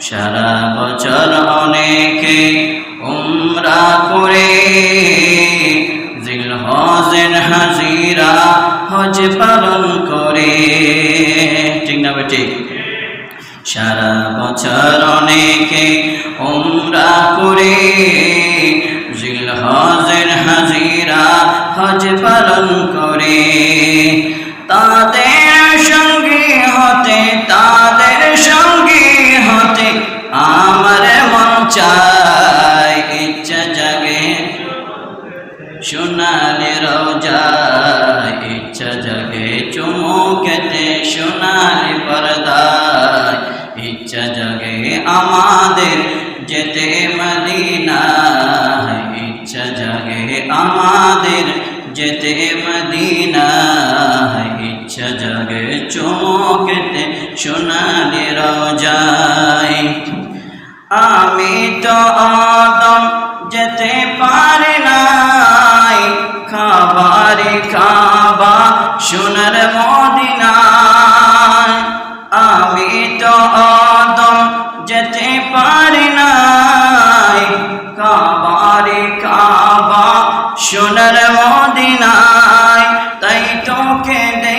সারা বছর অনেকে উমরা করে। জিল হজের হাজিরা হজ পালন করে। ঠিক না ঠিক সারা বছর অনেকে উমরা করে। জিল হজের হাজিরা হজ পালন করে। তাদের সোনালি রোজায় ইচ্ছা জাগে চুমুকেতে সোনালি পর্দায় ইচ্ছা জাগে আমাদের যেতে মদিনায় ইচ্ছা জাগে আমাদের যেতে মদিনায় ইচ্ছা জাগে চুমুকেতে সোনালি রোজায় পারি নাই। খাবারে খাবা সোনার মদিনায়। তাই তোকে দে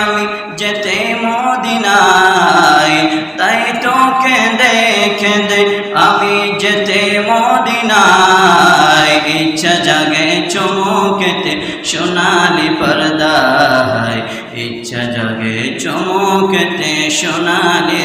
আমি যেতে মদিনায়। তাই তোকে দেখে দে আমি যেতে মদিনায়। ইচ্ছা জাগে চমুকেতে সোনালি পর্দায়। ইচ্ছা জাগে চমুকেতে সোনালি